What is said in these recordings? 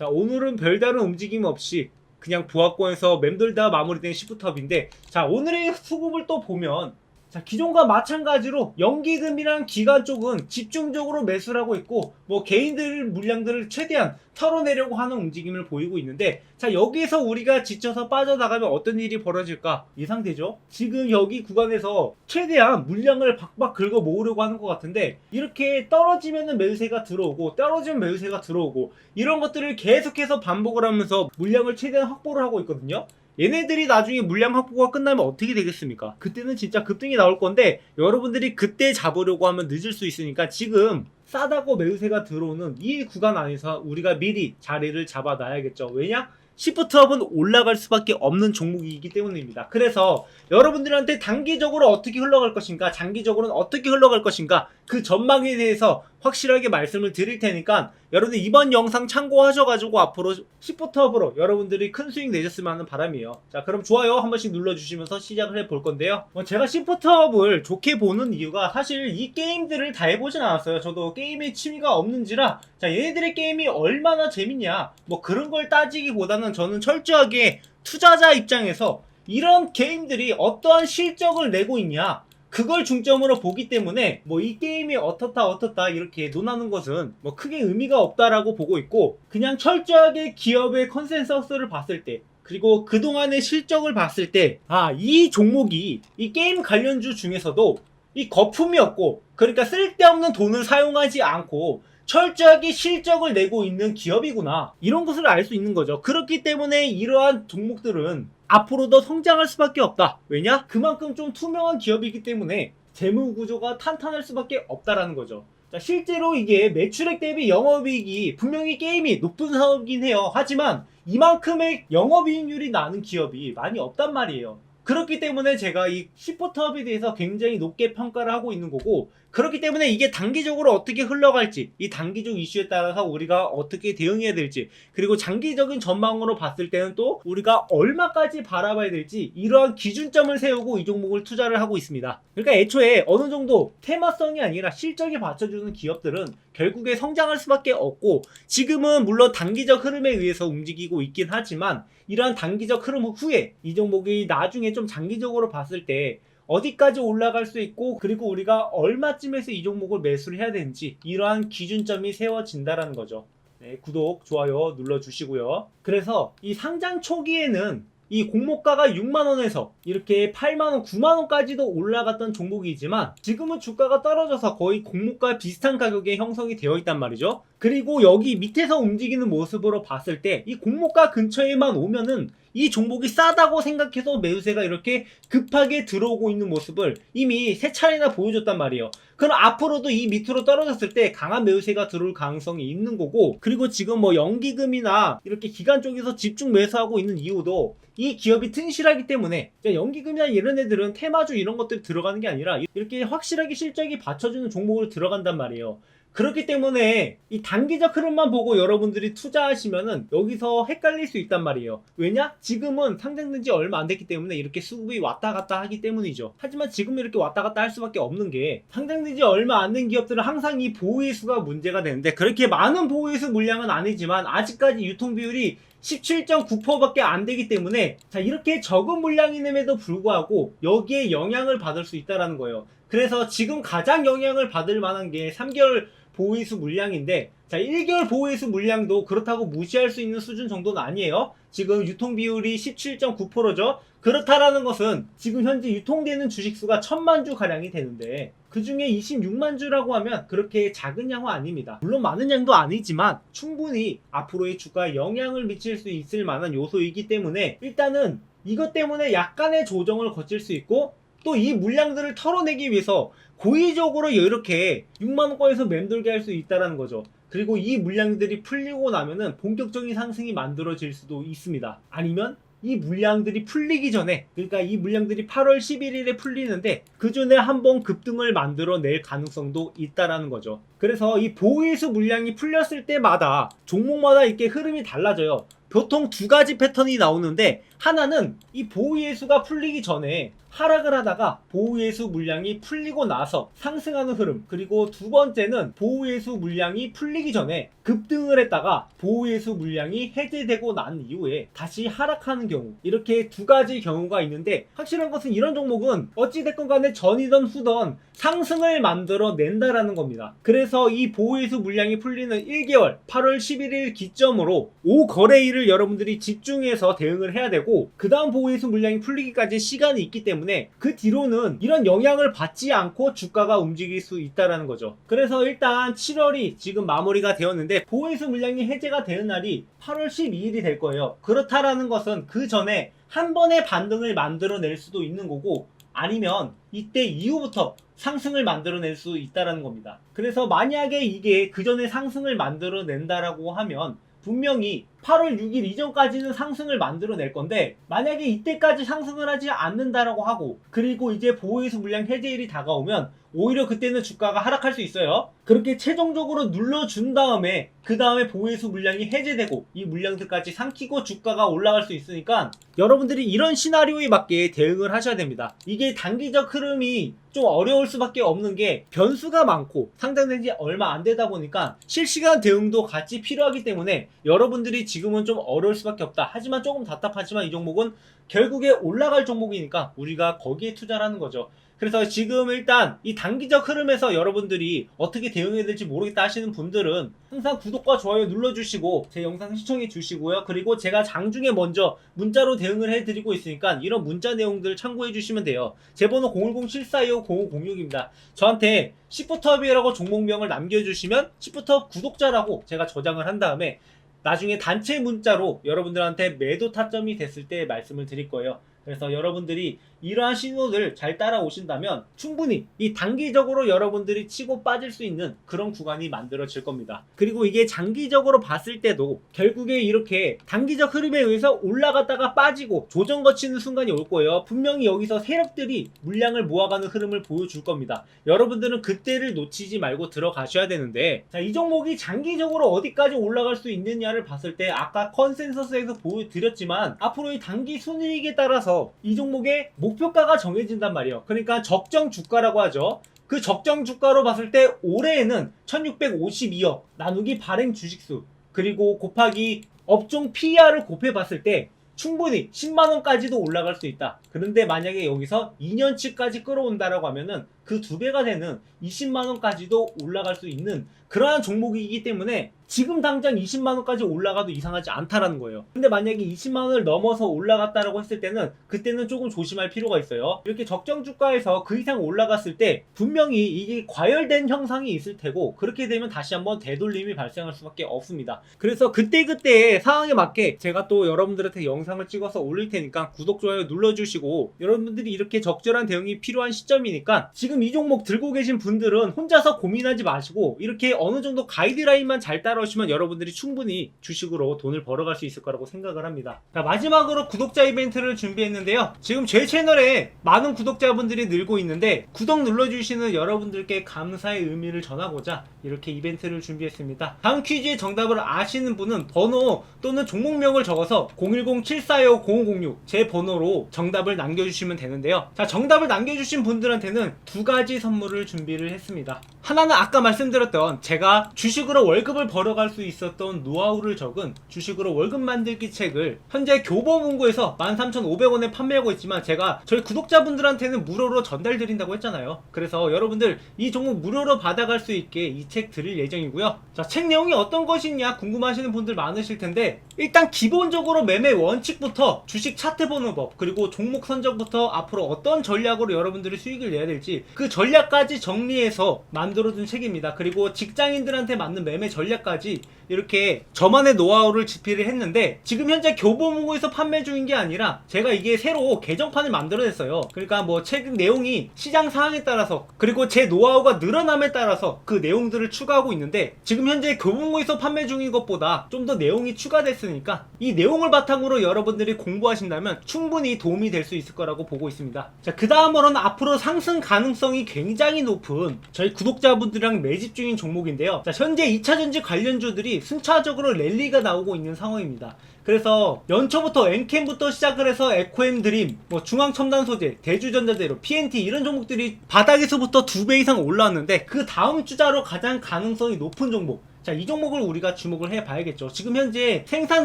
자 오늘은 별다른 움직임 없이 그냥 부하권에서 맴돌다 마무리된 시프트업인데 자 오늘의 수급을 또 보면 자 기존과 마찬가지로 연기금이랑 기관 쪽은 집중적으로 매수를 하고 있고 뭐 개인들 물량들을 최대한 털어내려고 하는 움직임을 보이고 있는데 자 여기서 우리가 지쳐서 빠져나가면 어떤 일이 벌어질까 예상되죠? 지금 여기 구간에서 최대한 물량을 박박 긁어 모으려고 하는 것 같은데 이렇게 떨어지면은 매수세가 들어오고 떨어지면 매수세가 들어오고 이런 것들을 계속해서 반복을 하면서 물량을 최대한 확보를 하고 있거든요 얘네들이 나중에 물량 확보가 끝나면 어떻게 되겠습니까? 그때는 진짜 급등이 나올 건데 여러분들이 그때 잡으려고 하면 늦을 수 있으니까 지금 싸다고 매우세가 들어오는 이 구간 안에서 우리가 미리 자리를 잡아놔야겠죠. 왜냐? 시프트업은 올라갈 수밖에 없는 종목이기 때문입니다. 그래서 여러분들한테 단기적으로 어떻게 흘러갈 것인가, 장기적으로는 어떻게 흘러갈 것인가, 그 전망에 대해서 확실하게 말씀을 드릴 테니까 여러분들 이번 영상 참고하셔가지고 앞으로 시프트업으로 여러분들이 큰 수익 내셨으면 하는 바람이에요. 자, 그럼 좋아요 한 번씩 눌러주시면서 시작을 해볼 건데요. 뭐 제가 시프트업을 좋게 보는 이유가 사실 이 게임들을 다 해보진 않았어요. 저도 게임에 취미가 없는지라 자, 얘네들의 게임이 얼마나 재밌냐, 뭐 그런 걸 따지기보다는 저는 철저하게 투자자 입장에서 이런 게임들이 어떠한 실적을 내고 있냐, 그걸 중점으로 보기 때문에 뭐 이 게임이 어떻다 어떻다 이렇게 논하는 것은 뭐 크게 의미가 없다라고 보고 있고 그냥 철저하게 기업의 컨센서스를 봤을 때 그리고 그동안의 실적을 봤을 때 아 이 종목이 이 게임 관련주 중에서도 이 거품이 없고 그러니까 쓸데없는 돈을 사용하지 않고 철저하게 실적을 내고 있는 기업이구나. 이런 것을 알 수 있는 거죠. 그렇기 때문에 이러한 종목들은 앞으로도 성장할 수밖에 없다. 왜냐? 그만큼 좀 투명한 기업이기 때문에 재무 구조가 탄탄할 수밖에 없다라는 거죠. 자, 실제로 이게 매출액 대비 영업이익이 분명히 게임이 높은 사업이긴 해요. 하지만 이만큼의 영업이익률이 나는 기업이 많이 없단 말이에요. 그렇기 때문에 제가 이 시포트업에 대해서 굉장히 높게 평가를 하고 있는 거고 그렇기 때문에 이게 단기적으로 어떻게 흘러갈지 이 단기적 이슈에 따라서 우리가 어떻게 대응해야 될지 그리고 장기적인 전망으로 봤을 때는 또 우리가 얼마까지 바라봐야 될지 이러한 기준점을 세우고 이 종목을 투자를 하고 있습니다. 그러니까 애초에 어느 정도 테마성이 아니라 실적에 받쳐주는 기업들은 결국에 성장할 수밖에 없고 지금은 물론 단기적 흐름에 의해서 움직이고 있긴 하지만 이러한 단기적 흐름 후에 이 종목이 나중에 좀 장기적으로 봤을 때 어디까지 올라갈 수 있고 그리고 우리가 얼마쯤에서 이 종목을 매수를 해야 되는지 이러한 기준점이 세워진다라는 거죠. 네, 구독, 좋아요 눌러주시고요. 그래서 이 상장 초기에는 이 공모가가 6만원에서 이렇게 8만원, 9만원까지도 올라갔던 종목이지만 지금은 주가가 떨어져서 거의 공모가 비슷한 가격에 형성이 되어 있단 말이죠. 그리고 여기 밑에서 움직이는 모습으로 봤을 때 이 공모가 근처에만 오면은 이 종목이 싸다고 생각해서 매수세가 이렇게 급하게 들어오고 있는 모습을 이미 세 차례나 보여줬단 말이에요. 그럼 앞으로도 이 밑으로 떨어졌을 때 강한 매수세가 들어올 가능성이 있는 거고 그리고 지금 뭐 연기금이나 이렇게 기관 쪽에서 집중 매수하고 있는 이유도 이 기업이 튼실하기 때문에 연기금이나 이런 애들은 테마주 이런 것들이 들어가는 게 아니라 이렇게 확실하게 실적이 받쳐주는 종목으로 들어간단 말이에요. 그렇기 때문에 이 단기적 흐름만 보고 여러분들이 투자하시면은 여기서 헷갈릴 수 있단 말이에요. 왜냐? 지금은 상장된 지 얼마 안 됐기 때문에 이렇게 수급이 왔다 갔다 하기 때문이죠. 하지만 지금 이렇게 왔다 갔다 할 수밖에 없는 게 상장된 지 얼마 안 된 기업들은 항상 이 보호의수가 문제가 되는데 그렇게 많은 보호의수 물량은 아니지만 아직까지 유통 비율이 17.9%밖에 안 되기 때문에 자 이렇게 적은 물량임에도 불구하고 여기에 영향을 받을 수 있다라는 거예요. 그래서 지금 가장 영향을 받을 만한 게 3개월 보호의수 물량인데 자 1개월 보호의수 물량도 그렇다고 무시할 수 있는 수준 정도는 아니에요. 지금 유통 비율이 17.9%죠. 그렇다라는 것은 지금 현재 유통되는 주식 수가 1000만 주 가량이 되는데 그 중에 26만 주라고 하면 그렇게 작은 양은 아닙니다. 물론 많은 양도 아니지만 충분히 앞으로의 주가에 영향을 미칠 수 있을 만한 요소이기 때문에 일단은 이것 때문에 약간의 조정을 거칠 수 있고 또 이 물량들을 털어내기 위해서 고의적으로 이렇게 6만원권에서 맴돌게 할 수 있다는 거죠. 그리고 이 물량들이 풀리고 나면은 본격적인 상승이 만들어질 수도 있습니다. 아니면 이 물량들이 풀리기 전에 그러니까 이 물량들이 8월 11일에 풀리는데 그 전에 한번 급등을 만들어낼 가능성도 있다라는 거죠. 그래서 이 보이수 물량이 풀렸을 때마다 종목마다 이렇게 흐름이 달라져요. 보통 두 가지 패턴이 나오는데 하나는 이 보유예수가 풀리기 전에 하락을 하다가 보유예수 물량이 풀리고 나서 상승하는 흐름. 그리고 두 번째는 보유예수 물량이 풀리기 전에 급등을 했다가 보유예수 물량이 해제되고 난 이후에 다시 하락하는 경우. 이렇게 두 가지 경우가 있는데 확실한 것은 이런 종목은 어찌됐건 간에 전이던 후던 상승을 만들어 낸다라는 겁니다. 그래서 이 보유예수 물량이 풀리는 1개월 8월 11일 기점으로 5거래일을 여러분들이 집중해서 대응을 해야 되고 그 다음 보유예수 물량이 풀리기까지 시간이 있기 때문에 그 뒤로는 이런 영향을 받지 않고 주가가 움직일 수 있다라는 거죠. 그래서 일단 7월이 지금 마무리가 되었는데 보유예수 물량이 해제가 되는 날이 8월 12일이 될 거예요. 그렇다라는 것은 그 전에 한 번의 반등을 만들어낼 수도 있는 거고 아니면 이때 이후부터 상승을 만들어낼 수 있다라는 겁니다. 그래서 만약에 이게 그 전에 상승을 만들어낸다라고 하면 분명히 8월 6일 이전까지는 상승을 만들어낼 건데 만약에 이때까지 상승을 하지 않는다라고 하고 그리고 이제 보호예수 물량 해제일이 다가오면 오히려 그때는 주가가 하락할 수 있어요. 그렇게 최종적으로 눌러준 다음에 그 다음에 보호예수 물량이 해제되고 이 물량들까지 삼키고 주가가 올라갈 수 있으니까 여러분들이 이런 시나리오에 맞게 대응을 하셔야 됩니다. 이게 단기적 흐름이 좀 어려울 수밖에 없는 게 변수가 많고 상장된 지 얼마 안 되다 보니까 실시간 대응도 같이 필요하기 때문에 여러분들이 지금은 좀 어려울 수밖에 없다. 하지만 조금 답답하지만 이 종목은 결국에 올라갈 종목이니까 우리가 거기에 투자를 하는 거죠. 그래서 지금 일단 이 단기적 흐름에서 여러분들이 어떻게 대응해야 될지 모르겠다 하시는 분들은 항상 구독과 좋아요 눌러주시고 제 영상 시청해 주시고요. 그리고 제가 장중에 먼저 문자로 대응을 해드리고 있으니까 이런 문자 내용들 참고해 주시면 돼요. 제 번호 010-7425-0506입니다. 저한테 시프트업이라고 종목명을 남겨주시면 시프트업 구독자라고 제가 저장을 한 다음에 나중에 단체 문자로 여러분들한테 매도 타점이 됐을 때 말씀을 드릴 거예요. 그래서 여러분들이 이러한 신호를 잘 따라오신다면 충분히 이 단기적으로 여러분들이 치고 빠질 수 있는 그런 구간이 만들어질 겁니다. 그리고 이게 장기적으로 봤을 때도 결국에 이렇게 단기적 흐름에 의해서 올라갔다가 빠지고 조정 거치는 순간이 올 거예요. 분명히 여기서 세력들이 물량을 모아가는 흐름을 보여줄 겁니다. 여러분들은 그때를 놓치지 말고 들어가셔야 되는데 자, 이 종목이 장기적으로 어디까지 올라갈 수 있느냐를 봤을 때 아까 컨센서스에서 보여드렸지만 앞으로의 단기 순이익에 따라서 이 종목의 목 표가가 정해진단 말이에요. 그러니까 적정 주가라고 하죠. 그 적정 주가로 봤을 때 올해에는 1652억 나누기 발행 주식수 그리고 곱하기 업종 PER을 곱해 봤을 때 충분히 10만원까지도 올라갈 수 있다. 그런데 만약에 여기서 2년치까지 끌어온다라고 하면은 그 두 배가 되는 20만 원까지도 올라갈 수 있는 그러한 종목이기 때문에 지금 당장 20만 원까지 올라가도 이상하지 않다라는 거예요. 근데 만약에 20만 원을 넘어서 올라갔다라고 했을 때는 그때는 조금 조심할 필요가 있어요. 이렇게 적정 주가에서 그 이상 올라갔을 때 분명히 이게 과열된 형상이 있을 테고 그렇게 되면 다시 한번 되돌림이 발생할 수밖에 없습니다. 그래서 그때그때 상황에 맞게 제가 또 여러분들한테 영상을 찍어서 올릴 테니까 구독, 좋아요 눌러주시고 여러분들이 이렇게 적절한 대응이 필요한 시점이니까 지금 이 종목 들고 계신 분들은 혼자서 고민하지 마시고 이렇게 어느 정도 가이드라인만 잘 따라오시면 여러분들이 충분히 주식으로 돈을 벌어갈 수 있을 거라고 생각을 합니다. 자, 마지막으로 구독자 이벤트를 준비했는데요. 지금 제 채널에 많은 구독자분들이 늘고 있는데 구독 눌러주시는 여러분들께 감사의 의미를 전하고자 이렇게 이벤트를 준비했습니다. 다음 퀴즈의 정답을 아시는 분은 번호 또는 종목명을 적어서 010-745-0506 제 번호로 정답을 남겨주시면 되는데요. 자, 정답을 남겨주신 분들한테는 두 가지 선물을 준비를 했습니다. 하나는 아까 말씀드렸던 제가 주식으로 월급을 벌어갈 수 있었던 노하우를 적은 주식으로 월급 만들기 책을 현재 교보문고에서 13,500원에 판매하고 있지만 제가 저희 구독자분들한테는 무료로 전달드린다고 했잖아요. 그래서 여러분들 이 종목 무료로 받아갈 수 있게 이 책 드릴 예정이고요. 자, 책 내용이 어떤 것이냐 궁금하시는 분들 많으실 텐데 일단 기본적으로 매매 원칙부터 주식 차트 보는 법 그리고 종목 선정부터 앞으로 어떤 전략으로 여러분들이 수익을 내야 될지 그 전략까지 정리해서 만들어둔 책입니다. 그리고 직장인들한테 맞는 매매 전략까지 이렇게 저만의 노하우를 집필을 했는데 지금 현재 교보문고에서 판매 중인 게 아니라 제가 이게 새로 개정판을 만들어냈어요. 그러니까 뭐 책 내용이 시장 상황에 따라서 그리고 제 노하우가 늘어남에 따라서 그 내용들을 추가하고 있는데 지금 현재 교보문고에서 판매 중인 것보다 좀 더 내용이 추가됐으니까 이 내용을 바탕으로 여러분들이 공부하신다면 충분히 도움이 될 수 있을 거라고 보고 있습니다. 자, 그 다음으로는 앞으로 상승 가능성 이 굉장히 높은 저희 구독자분들이랑 매집 중인 종목인데요. 자, 현재 2차전지 관련주들이 순차적으로 랠리가 나오고 있는 상황입니다. 그래서 연초부터 엔캠부터 시작을 해서 에코엠 드림, 뭐 중앙 첨단 소재, 대주전자재료, PNT 이런 종목들이 바닥에서부터 두 배 이상 올라왔는데 그 다음 주자로 가장 가능성이 높은 종목. 자, 이 종목을 우리가 주목을 해 봐야겠죠. 지금 현재 생산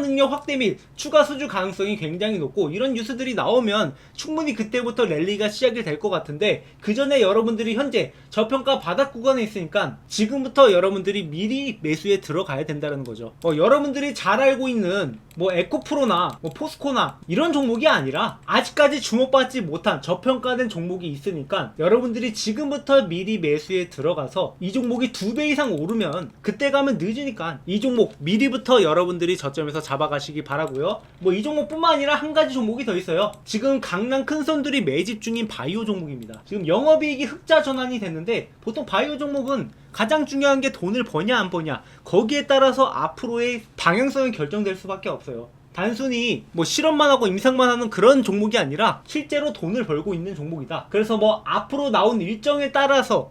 능력 확대 및 추가 수주 가능성이 굉장히 높고 이런 뉴스들이 나오면 충분히 그때부터 랠리가 시작이 될 것 같은데 그 전에 여러분들이 현재 저평가 바닥 구간에 있으니까 지금부터 여러분들이 미리 매수에 들어가야 된다는 거죠. 어, 여러분들이 잘 알고 있는 뭐 에코프로나 뭐 포스코나 이런 종목이 아니라 아직까지 주목받지 못한 저평가된 종목이 있으니까 여러분들이 지금부터 미리 매수에 들어가서 이 종목이 두 배 이상 오르면 그때 가면 늦으니까 이 종목 미리부터 여러분들이 저점에서 잡아가시기 바라고요. 뭐 이 종목뿐만 아니라 한 가지 종목이 더 있어요. 지금 강남 큰 손들이 매집 중인 바이오 종목입니다. 지금 영업이익이 흑자 전환이 됐는데 보통 바이오 종목은 가장 중요한 게 돈을 버냐 안 버냐 거기에 따라서 앞으로의 방향성이 결정될 수밖에 없어요. 단순히 뭐 실험만 하고 임상만 하는 그런 종목이 아니라 실제로 돈을 벌고 있는 종목이다. 그래서 뭐 앞으로 나온 일정에 따라서